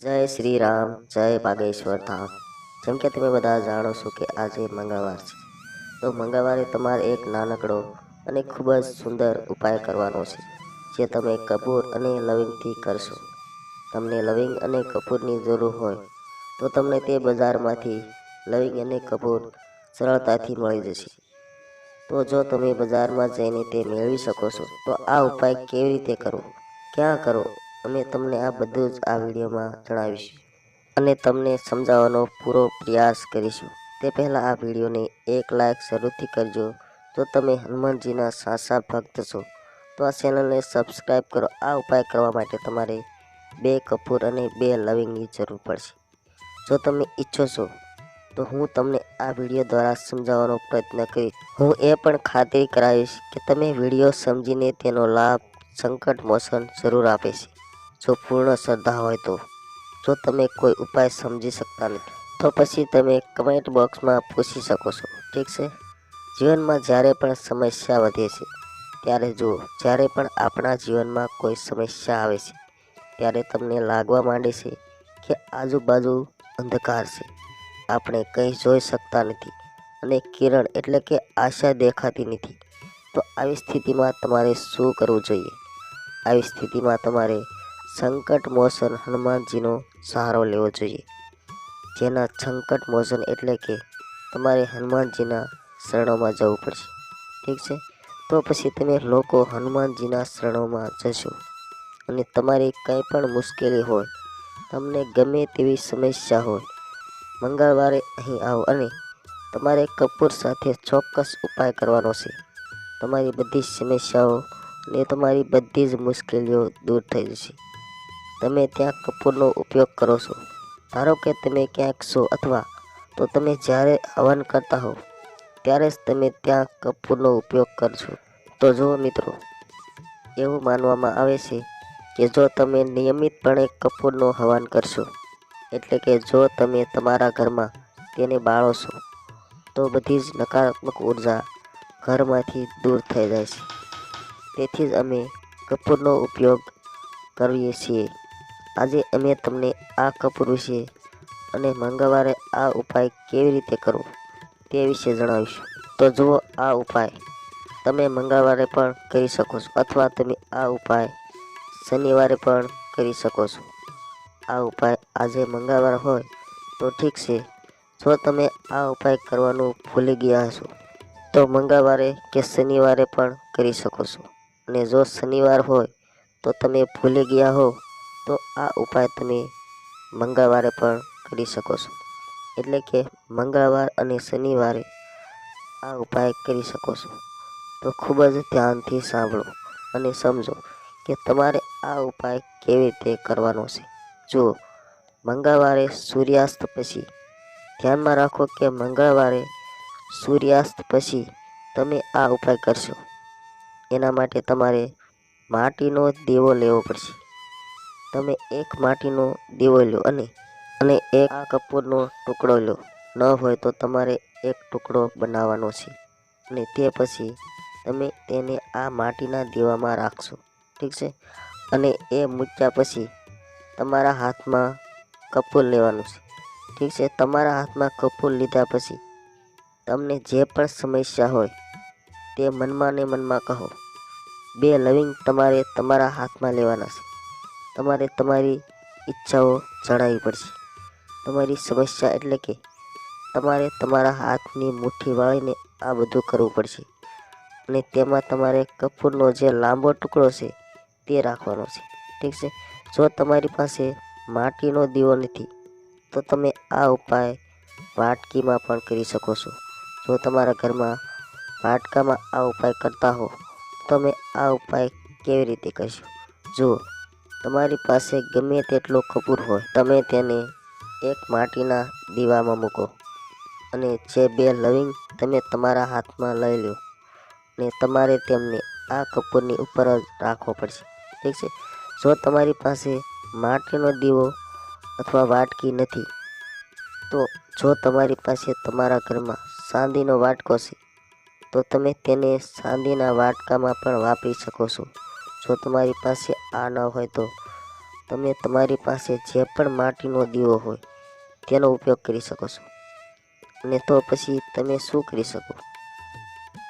જય શ્રી રામ જય બાગેશ્વર ધામ. જેમ કે તમે બધા જાણો છો કે આજે મંગળવાર છે. તો મંગળવારે તમારે એક નાનકડો અને ખૂબ જ સુંદર ઉપાય કરવાનો છે, જે તમે કપૂર અને લવિંગથી કરશો. તમને લવિંગ અને કપૂરની જરૂર હોય, તો તમને તે બજારમાંથી લવિંગ અને કપૂર સરળતાથી મળી જશે. તો જો તમે બજારમાં જઈને તે મેળવી શકો છો, તો આ ઉપાય કેવી રીતે કરવો? ક્યાં કરો? અમે તમને આ બધું જ આ વિડીયોમાં જણાવીશું અને તમને સમજાવવાનો પૂરો પ્રયાસ કરીશું. તે પહેલાં આ વિડીયોને એક લાયક જરૂરથી કરજો. જો તમે હનુમાનજીના સાચા ભક્ત છો, તો આ ચેનલને સબસ્ક્રાઈબ કરો. આ ઉપાય કરવા માટે તમારે બે કપૂર અને બે લવિંગની જરૂર પડશે. જો તમે ઈચ્છો છો, તો હું તમને આ વીડિયો દ્વારા સમજાવવાનો પ્રયત્ન કરીશ. હું એ પણ ખાતરી કરાવીશ કે તમે વીડિયો સમજીને તેનો લાભ સંકટ મોસન જરૂર આપે છે. જો પૂર્ણ શ્રદ્ધા હોય તો. જો તમે કોઈ ઉપાય સમજી શકતા નથી, તો પછી તમે કમેન્ટ બોક્સમાં પૂછી શકો છો. ઠીક છે? જીવનમાં જ્યારે પણ સમસ્યા વધે છે, ત્યારે જુઓ, જ્યારે પણ આપણા જીવનમાં કોઈ સમસ્યા આવે છે, ત્યારે તમને લાગવા માંડે છે કે આજુબાજુ અંધકાર છે. આપણે કંઈ જોઈ શકતા નથી અને કિરણ એટલે કે આશા દેખાતી નથી. તો આવી સ્થિતિમાં તમારે શું કરવું જોઈએ? આવી સ્થિતિમાં તમારે સંકટ મોસન હનુમાનજીનો સહારો લેવો જોઈએ. જેના સંકટ મોસન એટલે કે તમારે હનુમાનજીના શરણોમાં જવું પડશે. ઠીક છે? તો પછી તમે લોકો હનુમાનજીના શરણોમાં જશો. અને તમારી કંઈ પણ મુશ્કેલી હોય, તમને ગમે તેવી સમસ્યા હોય, મંગળવારે અહીં આવો અને તમારે કપૂર સાથે ચોક્કસ ઉપાય કરવાનો છે. તમારી બધી સમસ્યાઓ ને તમારી બધી જ મુશ્કેલીઓ દૂર થઈ જશે. તમે ત્યાં કપૂરનો ઉપયોગ કરો છો. ધારો કે તમે ક્યાંક છો અથવા તો તમે જ્યારે હવન કરતા હો ત્યારે જ તમે ત્યાં કપૂરનો ઉપયોગ કરશો. તો જુઓ મિત્રો, એવું માનવામાં આવે છે કે જો તમે નિયમિતપણે કપૂરનો હવન કરશો, એટલે કે જો તમે તમારા ઘરમાં તેને બાળો છો, તો બધી જ નકારાત્મક ઊર્જા ઘરમાંથી દૂર થઈ જાય છે. તેથી જ અમે કપૂરનો ઉપયોગ કરીએ છીએ. આજે અમે તમને આ કપૂર વિશે અને મંગળવારે આ ઉપાય કેવી રીતે કરવો તે વિશે જણાવીશું. તો જુઓ આ ઉપાય. તમે મંગળવારે પણ કરી શકો છો અથવા તમે આ ઉપાય શનિવારે પણ કરી શકો છો. આ ઉપાય આજે મંગળવાર હોય તો ઠીક છે. જો તમે આ ઉપાય કરવાનું ભૂલી ગયા હશો, તો મંગળવારે કે શનિવારે પણ કરી શકો છો. અને જો શનિવાર હોય તો તમે ભૂલી ગયા હો તો આ ઉપાય તમે મંગળવારે પણ કરી શકો છો. એટલે કે મંગળવાર અને શનિવારે આ ઉપાય કરી શકો છો. તો ખૂબ જ ધ્યાનથી સાંભળો અને સમજો કે તમારે આ ઉપાય કેવી રીતે કરવાનો છે. જુઓ મંગળવારે સૂર્યાસ્ત પછી ધ્યાનમાં રાખો કે મંગળવારે સૂર્યાસ્ત પછી તમે આ ઉપાય કરશો. એના માટે તમારે માટીનો દીવો લેવો પડશે. તમે એક માટીનો દીવો લો અને અને એક આ કપૂરનો ટુકડો લો. ન હોય તો તમારે એક ટુકડો બનાવવાનો છે. અને તે પછી તમે તેને આ માટીના દીવામાં રાખશો. ઠીક છે? અને એ મૂક્યા પછી તમારા હાથમાં કપૂર લેવાનું છે. ઠીક છે? તમારા હાથમાં કપૂર લીધા પછી તમને જે પણ સમસ્યા હોય તે મનમાં ને મનમાં કહો. બે લવિંગ તમારે તમારા હાથમાં લેવાના છે. તમારે તમારી ઈચ્છાઓ જણાવવી પડશે. તમારી સમસ્યા એટલે કે તમારે તમારા હાથની મુઠ્ઠી વાળીને આ બધું કરવું પડશે અને તેમાં તમારે કપૂરનો જે લાંબો ટુકડો છે તે રાખવાનો છે. ઠીક છે? જો તમારી પાસે માટીનો દીવો નથી, તો તમે આ ઉપાય વાટકીમાં પણ કરી શકો છો. જો તમારા ઘરમાં વાટકામાં આ ઉપાય કરતા હો તમે આ ઉપાય કેવી રીતે કરશો? જુઓ તમારી પાસે ગમે તેટલો કપૂર હોય, તમે તેને એક માટીના દીવામાં મૂકો અને જે બે લવિંગ તમે તમારા હાથમાં લઈ લો ને તમારે તેમને આ કપૂરની ઉપર જ રાખવો પડશે. ઠીક છે? જો તમારી પાસે માટીનો દીવો અથવા વાટકી નથી, તો જો તમારી પાસે તમારા ઘરમાં ચાંદીનો વાટકો છે, તો તમે તેને ચાંદીના વાટકામાં પણ વાપરી શકો છો. જો તમારી પાસે આ ન હોય તો તમે તમારી પાસે જે પણ માટીનો દીવો હોય તેનો ઉપયોગ કરી શકો છો. અને તો પછી તમે શું કરી શકો?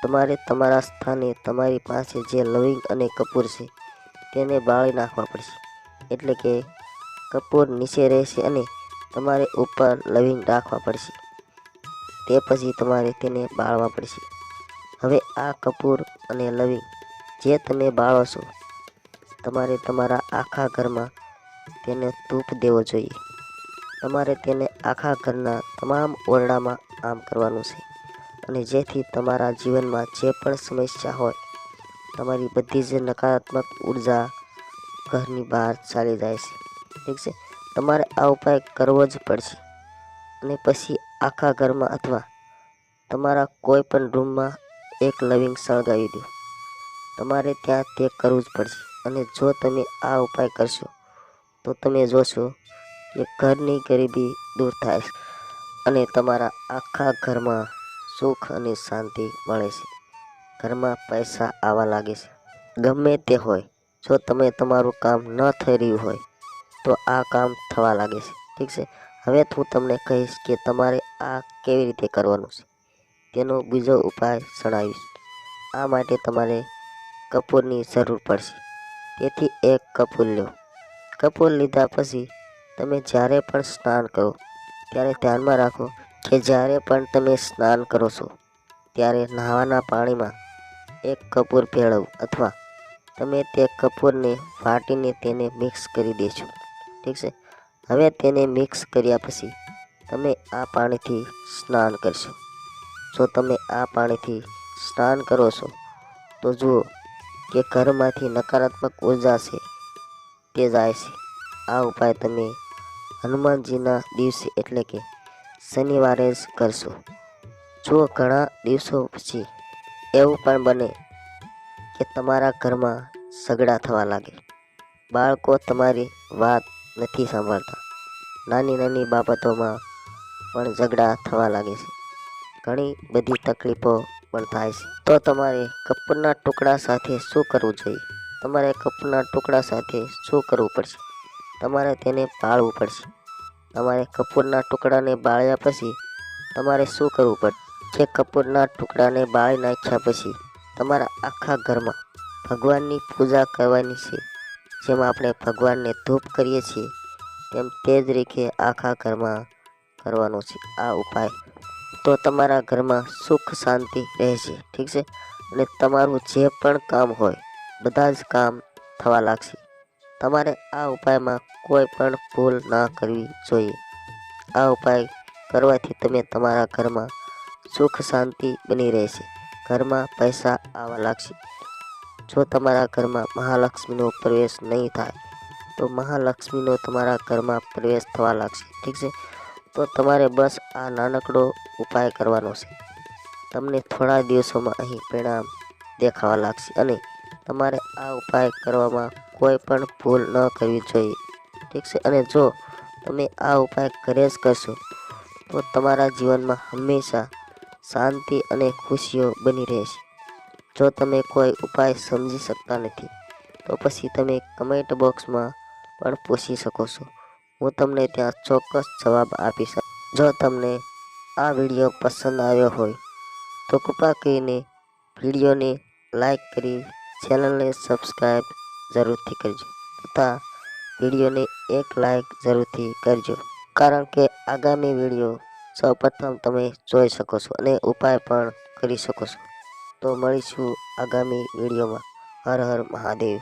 તમારે તમારા સ્થાને તમારી પાસે જે લવિંગ અને કપૂર છે તેને બાળી નાખવા પડશે. એટલે કે કપૂર નીચે રહેશે અને તમારે ઉપર લવિંગ રાખવા પડશે. તે પછી તમારે તેને બાળવા પડશે. હવે આ કપૂર અને લવિંગ જે તમે બાળો છો તમારે તમારા આખા ઘરમાં તેને તૂપ દેવો જોઈએ. તમારે તેને આખા ઘરના તમામ ઓરડામાં આમ કરવાનું છે. અને જેથી તમારા જીવનમાં જે પણ સમસ્યા હોય, તમારી બધી જ નકારાત્મક ઊર્જા ઘરની બહાર ચાલી જાય છે. ઠીક છે? તમારે આ ઉપાય કરવો જ પડશે. અને પછી આખા ઘરમાં અથવા તમારા કોઈ પણ રૂમમાં એક લવિંગ સળગાવી દો. તમારે ત્યાં તે કરવું જ પડશે. અને જો તમે આ ઉપાય કરશો, તો તમે જોશો કે ઘરની ગરીબી દૂર થાય અને તમારા આખા ઘરમાં સુખ અને શાંતિ મળે છે. ઘરમાં પૈસા આવવા લાગે છે. ગમે તે હોય, જો તમે તમારું કામ ન થઈ રહ્યું હોય, તો આ કામ થવા લાગે છે. ઠીક છે? હવે હું તમને કહીશ કે તમારે આ કેવી રીતે કરવાનું છે. તેનો બીજો ઉપાય જણાવીશ. આ માટે તમારે કપૂરની જરૂર પડશે. તેથી એક કપૂર લો કપૂર લીધા પછી તમે જ્યારે પણ સ્નાન કરો, ત્યારે ધ્યાનમાં રાખો કે જ્યારે પણ તમે સ્નાન કરો છો, ત્યારે નહાવાના પાણીમાં એક કપૂર ભેળવવું અથવા તમે તે કપૂરને વાટીને તેને મિક્સ કરી દેશો ઠીક છે? હવે તેને મિક્સ કર્યા પછી તમે આ પાણીથી સ્નાન કરશો. જો તમે આ પાણીથી સ્નાન કરો છો, તો જુઓ કે ઘરમાંથી નકારાત્મક ઊર્જા છે તે જાય છે. આ ઉપાય તમે હનુમાનજીના દિવસે એટલે કે શનિવારે જ કરશો. જો ઘણા દિવસો પછી એવું પણ બને કે તમારા ઘરમાં ઝઘડા થવા લાગે. બાળકો તમારી વાત નથી સાંભળતા. નાની નાની બાબતોમાં પણ ઝઘડા થવા લાગે છે. ઘણી બધી તકલીફો પણ થાય છે તો તમારે કપૂરના ટુકડા સાથે શું કરવું જોઈએ? તમારે કપૂરના ટુકડા સાથે શું કરવું પડશે? તમારે તેને બાળવું પડશે. તમારે કપૂરના ટુકડાને બાળ્યા પછી તમારે શું કરવું પડશે જે કપૂરના ટુકડાને બાળી નાખ્યા પછી તમારા આખા ઘરમાં ભગવાનની પૂજા કરવાની છે. જેમ આપણે ભગવાનને ધૂપ કરીએ છીએ, તેમ તે જ રીતે આખા ઘરમાં કરવાનો છે. આ ઉપાય તો તમારા ઘરમાં સુખ, શાંતિ રહેશે, ઠીક છે? અને તમારું જે પણ કામ હોય, બધા જ કામ થવા લાગશે. તમારે આ ઉપાયમાં કોઈ પણ ભૂલ ના કરવી જોઈએ. આ ઉપાય કરવાથી તમે તમારા ઘરમાં સુખ, શાંતિ બની રહેશે. ઘરમાં પૈસા આવવા લાગશે. જો તમારા ઘરમાં મહાલક્ષ્મીનો પ્રવેશ નહીં થાય, તો મહાલક્ષ્મીનો તમારા ઘરમાં પ્રવેશ થવા લાગશે, ઠીક છે? તો તમારે બસ આ નાનકડો ઉપાય કરવાનો છે. તમને થોડા દિવસોમાં અહીં પરિણામ દેખાવા લાગશે અને તમારે આ ઉપાય કરવામાં કોઈ પણ ભૂલ ન કરવી જોઈએ. ઠીક છે? અને જો તમે આ ઉપાય કરે જ કરશો, તો તમારા જીવનમાં હંમેશા શાંતિ અને ખુશીઓ બની રહેશે. જો તમે કોઈ ઉપાય સમજી શકતા નથી, તો પછી તમે કમેન્ટ બોક્સમાં પણ પૂછી શકો છો. હું તમને ત્યાં ચોક્કસ જવાબ આપીશ જો તમને આ વીડિયો પસંદ આવ્યો હોય, તો કૃપા કરીને વિડીયોને લાઈક કરી ચેનલને સબસ્ક્રાઈબ જરૂરથી કરજો તથા વિડીયોને એક લાઈક જરૂરથી કરજો. કારણ કે આગામી વીડિયો સૌપ્રથમ તમે જોઈ શકો છો અને ઉપાય પણ કરી શકો છો. તો મળીશું આગામી વિડીયોમાં. હર હર મહાદેવ.